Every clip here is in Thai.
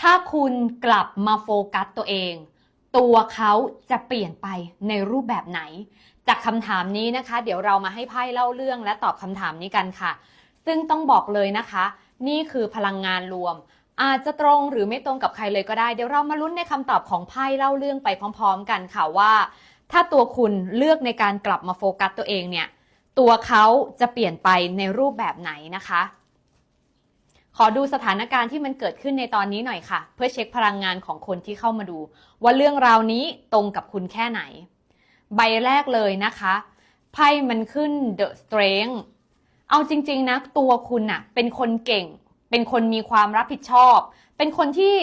ถ้าคุณกลับมาโฟกัสตัวเอง ตัวเขาจะเปลี่ยนไปในรูปแบบไหน จากคำถามนี้นะคะ เดี๋ยวเรามาให้ไพ่เล่าเรื่องและตอบคำถามนี้กันค่ะ ซึ่งต้องบอกเลยนะคะ นี่คือพลังงานรวม อาจจะตรงหรือไม่ตรงกับใครเลยก็ได้ เดี๋ยวเรามาลุ้นในคำตอบของไพ่เล่าเรื่องไปพร้อม ๆ กันค่ะว่า ถ้าตัวคุณเลือกในการกลับมาโฟกัสตัวเองเนี่ย ตัวเขาจะเปลี่ยนไปในรูปแบบไหนนะคะ ขอดูสถานการณ์ที่มันเกิดขึ้นในตอนนี้หน่อยค่ะ เพื่อเช็คพลังงานของคนที่เข้ามาดู ว่าเรื่องราวนี้ตรงกับคุณแค่ไหน ใบแรกเลยนะคะไพ่มันขึ้น The Strength เอาจริง ๆนะตัวคุณน่ะเป็นคนเก่ง เป็นคนมีความรับผิดชอบ เป็นคนที่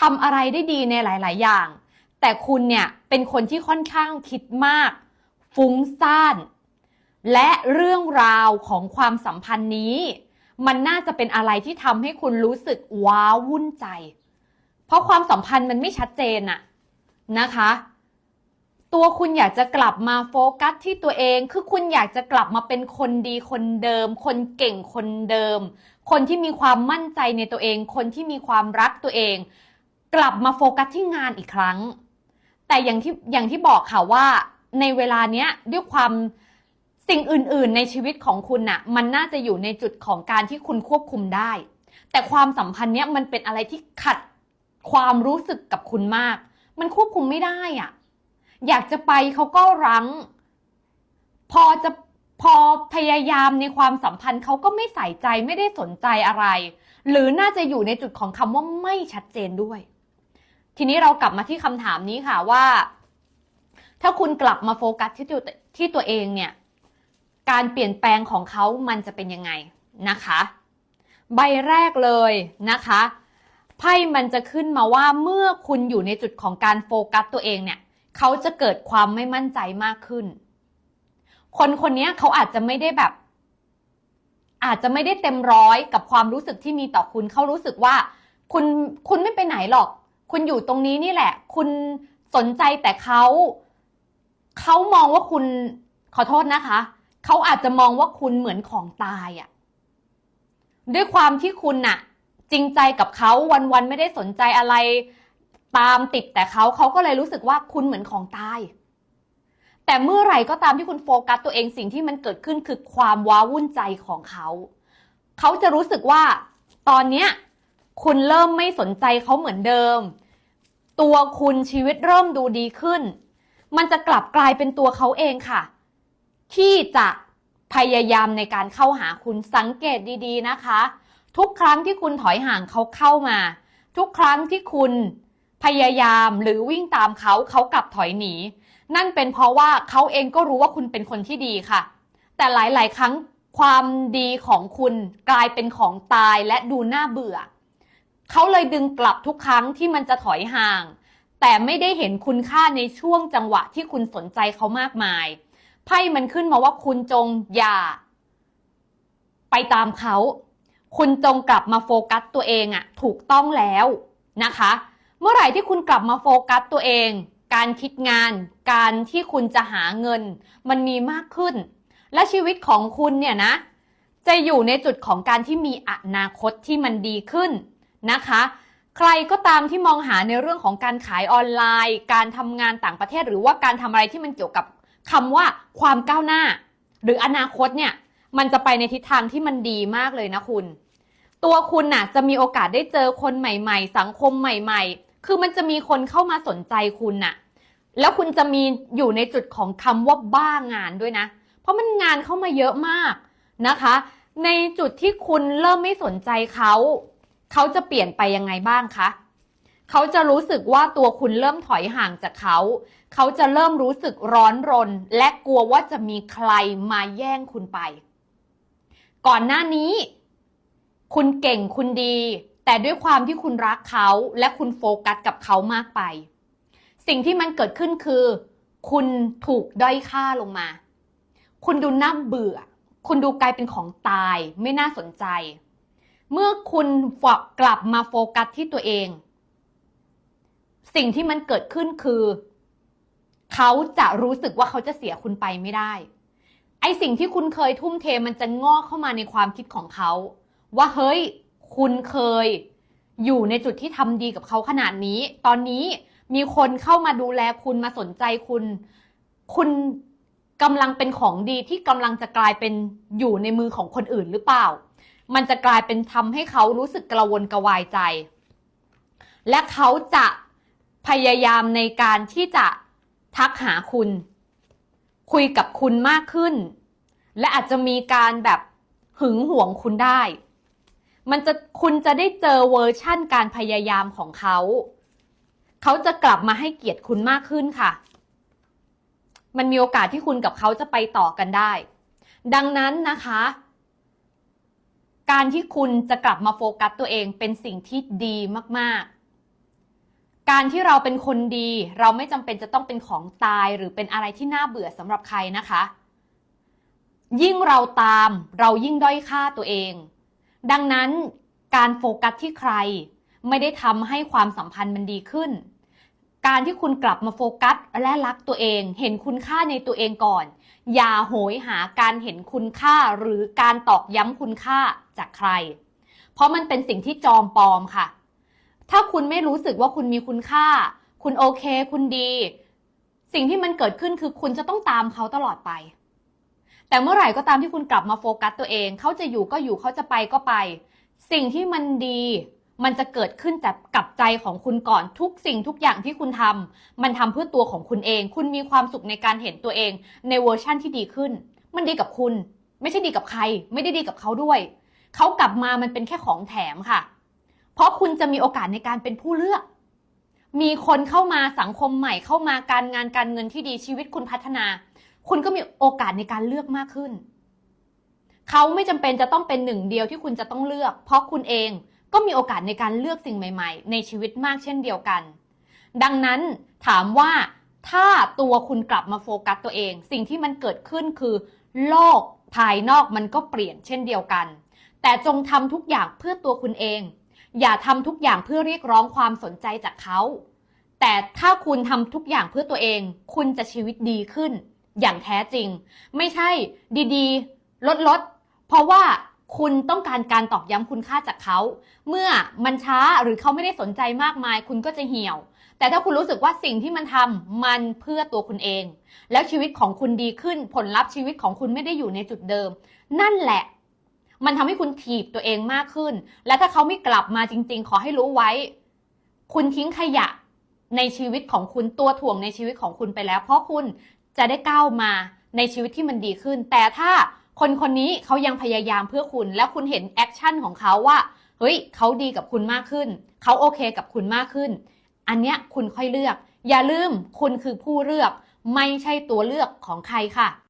ทำอะไรได้ดีในหลาย ๆ อย่าง แต่คุณเนี่ยเป็นคนที่ค่อนข้างคิดมาก ฟุ้งซ่าน และเรื่องราวของความสัมพันธ์นี้ มันน่าจะเป็นอะไรที่ทำให้คุณรู้สึกว้าวุ่นใจ เพราะความสัมพันธ์มันไม่ชัดเจนอะนะคะ ตัวคุณอยากจะกลับมาโฟกัสที่ตัวเอง คือคุณอยากจะกลับมาเป็นคนดีคนเดิม คนเก่งคนเดิม คนที่มีความมั่นใจในตัวเอง คนที่มีความรักตัวเอง กลับมาโฟกัสที่งานอีกครั้ง แต่อย่างที่อย่างที่บอกค่ะว่าในเวลาเนี้ยด้วยความ สิ่งอื่นๆ ในชีวิตของคุณน่ะ มันน่าจะอยู่ในจุดของการที่คุณควบคุมได้ แต่ความสัมพันธ์เนี้ยมันเป็นอะไรที่ขัดความรู้สึกกับคุณมาก มันควบคุมไม่ได้อะ อยากจะไปเขาก็รั้ง พอจะพอพยายามในความสัมพันธ์เขาก็ไม่ใส่ใจไม่ได้สนใจอะไร หรือน่าจะอยู่ในจุดของคำว่าไม่ชัดเจนด้วย ทีนี้เรากลับมาที่คำถามนี้ค่ะว่า ถ้าคุณกลับมาโฟกัสที่ตัวที่ตัวเองเนี่ย การเปลี่ยนแปลงของเขามันจะเป็นยังไงนะคะ ใบแรกเลยนะคะไพ่มันจะขึ้นมาว่าเมื่อคุณอยู่ในจุดของการโฟกัสตัวเองเนี่ยเขาจะเกิดความไม่มั่นใจมากขึ้น คนคนนี้เขาอาจจะไม่ได้แบบ อาจจะไม่ได้เต็มร้อยกับความรู้สึกที่มีต่อคุณเขารู้สึกว่า คุณคุณไม่ไปไหนหรอก คุณอยู่ตรงนี้นี่แหละ คุณสนใจแต่เขาเขามองว่าคุณขอโทษนะคะ เขาอาจจะมองว่าคุณเหมือนของตายอะ่ะ ด้วยความที่คุณน่ะ จริงใจกับเขาวันๆไม่ได้สนใจอะไร ตามติดแต่เขาเขาก็เลยรู้สึกว่าคุณเหมือนของตาย แต่เมื่อไหร่ก็ตามที่คุณโฟกัสตัวเองสิ่งที่มันเกิดขึ้นคือความว้าวุ่นใจของเขาเขาจะรู้สึกว่าตอนเนี้ยคุณเริ่มไม่สนใจเขาเหมือนเดิม ตัวคุณชีวิตเริ่มดูดีขึ้น มันจะกลับกลายเป็นตัวเขาเองค่ะ ที่จะพยายามในการเข้าหาคุณสังเกตดีๆนะคะ ทุกครั้งที่คุณถอยห่างเขาเข้ามา ทุกครั้งที่คุณพยายามหรือวิ่งตามเขาเขากลับถอยหนี นั่นเป็นเพราะว่าเขาเองก็รู้ว่าคุณเป็นคนที่ดีค่ะ แต่หลายๆ ครั้งความดีของคุณกลายเป็นของตายและดูน่าเบื่อ เขาเลยดึงกลับทุกครั้งที่มันจะถอยห่าง แต่ไม่ได้เห็นคุณค่าในช่วงจังหวะที่คุณสนใจเขามากมาย ไพ่มันขึ้นมาว่าคุณจงอย่า ไปตามเขา คุณจงกลับมาโฟกัสตัวเองอะถูกต้องแล้วนะคะ เมื่อไหร่ที่คุณกลับมาโฟกัสตัวเอง การคิดงาน การที่คุณจะหาเงิน มันมีมากขึ้น และชีวิตของคุณเนี่ยนะ จะอยู่ในจุดของการที่มีอนาคตที่มันดีขึ้นนะคะใครก็ตามที่มองหาในเรื่องของการขายออนไลน์ การทำงานต่างประเทศหรือว่าการทำอะไรที่มันเกี่ยวกับ คำว่าความก้าวหน้า หรืออนาคตเนี่ยมันจะไปในทิศทางที่มันดีมากเลยนะคุณ ตัวคุณน่ะจะมีโอกาสได้เจอคนใหม่ ๆ สังคมใหม่ ๆ คือมันจะมีคนเข้ามาสนใจคุณน่ะ แล้วคุณจะมีอยู่ในจุดของคำว่าบ้างานด้วยนะ เพราะมันงานเข้ามาเยอะมากนะคะ ในจุดที่คุณเริ่มไม่สนใจเขา เขาจะเปลี่ยนไปยังไงบ้างคะ เขาจะรู้สึกว่าตัวคุณเริ่มถอยห่างจากเขา เขาจะเริ่มรู้สึกร้อนรน และกลัวว่าจะมีใครมาแย่งคุณไป ก่อนหน้านี้ คุณเก่งคุณดี แต่ด้วยความที่คุณรักเขาและคุณโฟกัสกับเขามากไป สิ่งที่มันเกิดขึ้นคือ คุณถูกด้อยค่าลงมา คุณดูน่าเบื่อ คุณดูกลายเป็นของตาย ไม่น่าสนใจ เมื่อคุณกลับมาโฟกัสที่ตัวเอง สิ่งที่มันเกิดขึ้นคือ เขาจะรู้สึกว่าเขาจะเสียคุณไปไม่ได้ ไอสิ่งที่คุณเคยทุ่มเทมันจะงอกเข้ามาในความคิดของเขา ว่าเฮ้ย คุณเคยอยู่ในจุดที่ทำดีกับเขาขนาดนี้ ตอนนี้มีคนเข้ามาดูแลคุณมาสนใจคุณ คุณกำลังเป็นของดีที่กำลังจะกลายเป็นอยู่ในมือของคนอื่นหรือเปล่า มันจะกลายเป็นทำให้เขารู้สึกกระวนกระวายใจ และเขาจะ พยายามในการที่จะทักหาคุณ คุยกับคุณมากขึ้น และอาจจะมีการแบบหึงหวงคุณได้ มันจะคุณจะได้เจอเวอร์ชั่นการพยายามของเขา เขาจะกลับมาให้เกียรติคุณมากขึ้นค่ะ มันมีโอกาสที่คุณกับเขาจะไปต่อกันได้ ดังนั้นนะคะ การที่คุณจะกลับมาโฟกัสตัวเองเป็นสิ่งที่ดีมาก การที่เราเป็นคนดี เราไม่จำเป็นจะต้องเป็นของตายหรือเป็นอะไรที่น่าเบื่อสำหรับใครนะคะ ยิ่งเราตามเรายิ่งด้อยค่าตัวเอง ดังนั้นการโฟกัสที่ใคร ไม่ได้ทำให้ความสัมพันธ์มันดีขึ้น การที่คุณกลับมาโฟกัสและรักตัวเอง เห็นคุณค่าในตัวเองก่อน อย่าโหยหาการเห็นคุณค่าหรือการตอกย้ำคุณค่าจากใคร เพราะมันเป็นสิ่งที่จอมปลอมค่ะ ถ้าคุณไม่รู้สึกว่าคุณมีคุณค่า คุณโอเค คุณดี สิ่งที่มันเกิดขึ้นคือคุณจะต้องตามเขาตลอดไป แต่เมื่อไหร่ก็ตามที่คุณกลับมาโฟกัสตัวเอง เขาจะอยู่ก็อยู่เขาจะไปก็ไป สิ่งที่มันดี มันจะเกิดขึ้นจากกับใจของคุณก่อนทุกสิ่งทุกอย่างที่คุณทำมันทำเพื่อตัวของคุณเอง คุณมีความสุขในการเห็นตัวเอง ในเวอร์ชั่นที่ดีขึ้น มันดีกับคุณ ไม่ใช่ดีกับใคร ไม่ได้ดีกับเขาด้วย เขากลับมามันเป็นแค่ของแถมค่ะ เพราะคุณจะมีโอกาสในการเป็นผู้เลือก มีคนเข้ามาสังคมใหม่เข้ามาการงานการเงินที่ดีชีวิตคุณพัฒนา คุณก็มีโอกาสในการเลือกมากขึ้น เขาไม่จำเป็นจะต้องเป็นหนึ่งเดียวที่คุณจะต้องเลือก เพราะคุณเองก็มีโอกาสในการเลือกสิ่งใหม่ ๆ ในชีวิตมากเช่นเดียวกัน ดังนั้นถามว่าถ้าตัวคุณกลับมาโฟกัสตัวเอง สิ่งที่มันเกิดขึ้นคือ โลกภายนอกมันก็เปลี่ยนเช่นเดียวกัน แต่จงทำทุกอย่างเพื่อตัวคุณเอง อย่าทำทุกอย่างเพื่อเรียกร้องความสนใจจากเขา แต่ถ้าคุณทำทุกอย่างเพื่อตัวเอง คุณจะชีวิตดีขึ้น อย่างแท้จริง ไม่ใช่ดีๆลดลดๆ เพราะว่าคุณต้องการการตอกย้ำคุณค่าจากเขา เมื่อมันช้าหรือเขาไม่ได้สนใจมากมาย คุณก็จะเหี่ยว แต่ถ้าคุณรู้สึกว่าสิ่งที่มันทำมันเพื่อตัวคุณเอง แล้วชีวิตของคุณดีขึ้น ผลลัพธ์ชีวิตของคุณไม่ได้อยู่ในจุดเดิม นั่นแหละ มันทำให้คุณถีบตัวเองมากขึ้น และถ้าเขาไม่กลับมาจริง ๆ ขอให้รู้ไว้ คุณทิ้งขยะในชีวิตของคุณตัวถ่วงในชีวิตของคุณไปแล้ว เพราะคุณจะได้ก้าวมาในชีวิตที่มันดีขึ้น แต่ถ้าคนคนนี้เขายังพยายามเพื่อคุณ แล้วคุณเห็นแอคชั่นของเขาว่าเฮ้ยเขาดีกับคุณมากขึ้น เขาโอเคกับคุณมากขึ้น อันเนี้ยคุณค่อยเลือก อย่าลืมคุณคือผู้เลือก ไม่ใช่ตัวเลือกของใครค่ะ